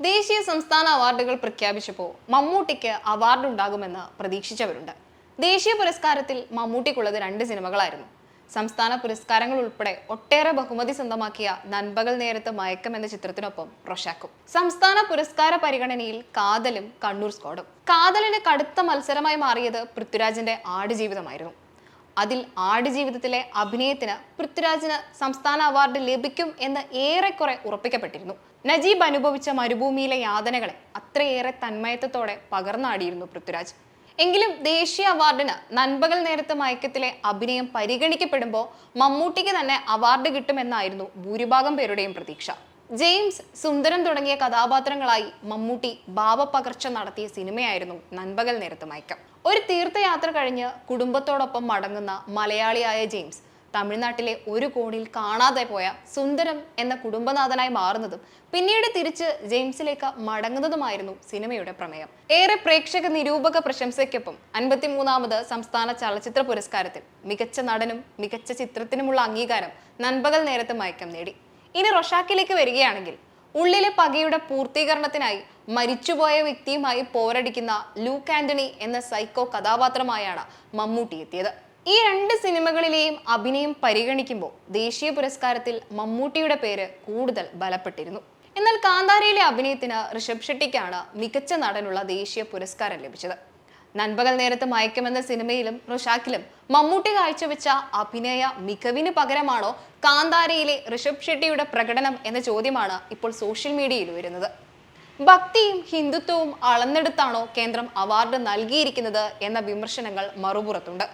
ദേശീയ സംസ്ഥാന അവാർഡുകൾ പ്രഖ്യാപിച്ചപ്പോൾ മമ്മൂട്ടിക്ക് അവാർഡ് ഉണ്ടാകുമെന്ന് പ്രതീക്ഷിച്ചവരുണ്ട്. ദേശീയ പുരസ്കാരത്തിൽ മമ്മൂട്ടിക്കുള്ളത് രണ്ട് സിനിമകളായിരുന്നു. സംസ്ഥാന പുരസ്കാരങ്ങൾ ഉൾപ്പെടെ ഒട്ടേറെ ബഹുമതി സ്വന്തമാക്കിയ നൻപകൽ നേരത്ത് മയക്കം എന്ന ചിത്രത്തിനൊപ്പം റൊഷാക്കും. സംസ്ഥാന പുരസ്കാര പരിഗണനയിൽ കാതലും കണ്ണൂർ സ്കോഡും. കാതലിന് കടുത്ത മത്സരമായി മാറിയത് പൃഥ്വിരാജിന്റെ ആടുജീവിതമായിരുന്നു. അതിൽ ആടുജീവിതത്തിലെ അഭിനയത്തിന് പൃഥ്വിരാജിന് സംസ്ഥാന അവാർഡ് ലഭിക്കും എന്ന് ഏറെക്കുറെ ഉറപ്പിക്കപ്പെട്ടിരുന്നു. നജീബ് അനുഭവിച്ച മരുഭൂമിയിലെ യാതനകളെ അത്രയേറെ തന്മയത്വത്തോടെ പകർന്നാടിയിരുന്നു പൃഥ്വിരാജ്. എങ്കിലും ദേശീയ അവാർഡിന് നൻപകൽ നേരത്തെ മയക്കത്തിലെ അഭിനയം പരിഗണിക്കപ്പെടുമ്പോൾ മമ്മൂട്ടിക്ക് തന്നെ അവാർഡ് കിട്ടുമെന്നായിരുന്നു ഭൂരിഭാഗം പേരുടെയും പ്രതീക്ഷ. ജെയിംസ് സുന്ദരം തുടങ്ങിയ കഥാപാത്രങ്ങളായി മമ്മൂട്ടി ഭാവപകർച്ച നടത്തിയ സിനിമയായിരുന്നു നൻപകൽ നേരത്ത് മയക്കം. ഒരു തീർത്ഥയാത്ര കഴിഞ്ഞ് കുടുംബത്തോടൊപ്പം മടങ്ങുന്ന മലയാളിയായ ജെയിംസ് തമിഴ്നാട്ടിലെ ഒരു കോണിൽ കാണാതെ പോയ സുന്ദരം എന്ന കുടുംബനാഥനായി മാറുന്നതും പിന്നീട് തിരിച്ച് ജെയിംസിലേക്ക് മടങ്ങുന്നതുമായിരുന്നു സിനിമയുടെ പ്രമേയം. ഏറെ പ്രേക്ഷക നിരൂപക പ്രശംസയ്ക്കൊപ്പം അൻപത്തിമൂന്നാമത് സംസ്ഥാന ചലച്ചിത്ര പുരസ്കാരത്തിൽ മികച്ച നടനും മികച്ച ചിത്രത്തിനുമുള്ള അംഗീകാരം നൻപകൽ നേരത്തെ മയക്കം നേടി. ഇനി റൊഷാക്കിലേക്ക് വരികയാണെങ്കിൽ ഉള്ളിലെ പകയുടെ പൂർത്തീകരണത്തിനായി മരിച്ചുപോയ വ്യക്തിയുമായി പോരടിക്കുന്ന ലൂക്ക് ആന്റണി എന്ന സൈക്കോ കഥാപാത്രമായാണ് മമ്മൂട്ടി എത്തിയത്. ഈ രണ്ട് സിനിമകളിലെയും അഭിനയം പരിഗണിക്കുമ്പോൾ ദേശീയ പുരസ്കാരത്തിൽ മമ്മൂട്ടിയുടെ പേര് കൂടുതൽ ബലപ്പെട്ടിരുന്നു. എന്നാൽ കാന്താരയിലെ അഭിനയത്തിന് ഋഷഭ് ഷെട്ടിക്കാണ് മികച്ച നടനുള്ള ദേശീയ പുരസ്കാരം ലഭിച്ചത്. നൻപകൽ നേരത്ത് മയക്കമെന്ന സിനിമയിലും റുഷാക്കിലും മമ്മൂട്ടി കാഴ്ചവെച്ച അഭിനയ മികവിന് പകരമാണോ കാന്താരയിലെ ഋഷഭ് ഷെട്ടിയുടെ പ്രകടനം എന്ന ചോദ്യമാണ് ഇപ്പോൾ സോഷ്യൽ മീഡിയയിൽ വരുന്നത് ഭക്തിയും ഹിന്ദുത്വവും അളന്നെടുത്താണോ കേന്ദ്രം അവാർഡ് നൽകിയിരിക്കുന്നത് എന്ന വിമർശനങ്ങൾ മറുപുറത്തുണ്ട്.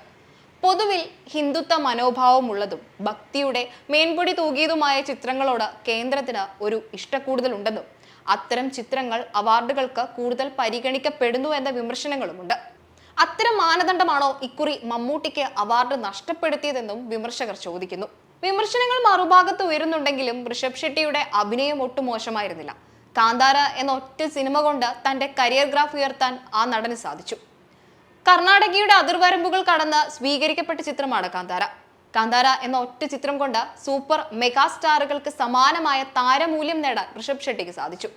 പൊതുവിൽ ഹിന്ദുത്വ മനോഭാവമുള്ളതും ഭക്തിയുടെ മേൻപൊടി തൂകിയതുമായ ചിത്രങ്ങളോട് കേന്ദ്രത്തിന് ഒരു ഇഷ്ടക്കൂടുതലുണ്ടെന്നും അത്തരം ചിത്രങ്ങൾ അവാർഡുകൾക്ക് കൂടുതൽ പരിഗണിക്കപ്പെടുന്നു എന്ന വിമർശനങ്ങളുമുണ്ട്. അത്തരം മാനദണ്ഡമാണോ ഇക്കുറി മമ്മൂട്ടിക്ക് അവാർഡ് നഷ്ടപ്പെടുത്തിയതെന്നും വിമർശകർ ചോദിക്കുന്നു. വിമർശനങ്ങൾ മറുഭാഗത്ത് ഉയരുന്നുണ്ടെങ്കിലും ഋഷഭ് ഷെട്ടിയുടെ അഭിനയം ഒട്ടും മോശമായിരുന്നില്ല. കാന്താര എന്ന ഒറ്റ സിനിമ കൊണ്ട് തന്റെ കരിയർ ഗ്രാഫ് ഉയർത്താൻ ആ നടന് സാധിച്ചു. കർണാടകയുടെ അതിർവരമ്പുകൾ കടന്ന് സ്വീകരിക്കപ്പെട്ട ചിത്രമാണ് കാന്താര. കാന്താര എന്ന ഒറ്റ ചിത്രം കൊണ്ട് സൂപ്പർ മെഗാ സ്റ്റാറുകൾക്ക് സമാനമായ താരമൂല്യം നേടാൻ ഋഷഭ് ഷെട്ടിക്ക് സാധിച്ചു.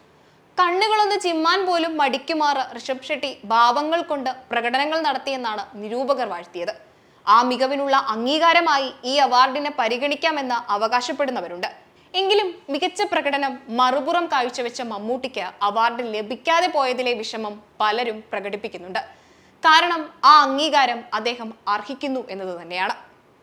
കണ്ണുകളൊന്ന് ചിമ്മാൻ പോലും മടിക്കുമാറ് ഋഷഭ് ഷെട്ടി ഭാവങ്ങൾ കൊണ്ട് പ്രകടനങ്ങൾ നടത്തിയെന്നാണ് നിരൂപകർ വാഴ്ത്തിയത്. ആ മികവിനുള്ള അംഗീകാരമായി ഈ അവാർഡിനെ പരിഗണിക്കാമെന്ന് അവകാശപ്പെടുന്നവരുണ്ട്. എങ്കിലും മികച്ച പ്രകടനം മറുപുറം കാഴ്ചവെച്ച മമ്മൂട്ടിക്ക് അവാർഡ് ലഭിക്കാതെ പോയതിലെ വിഷമം പലരും പ്രകടിപ്പിക്കുന്നുണ്ട്. കാരണം ആ അംഗീകാരം അദ്ദേഹം അർഹിക്കുന്നു എന്നത് തന്നെയാണ്.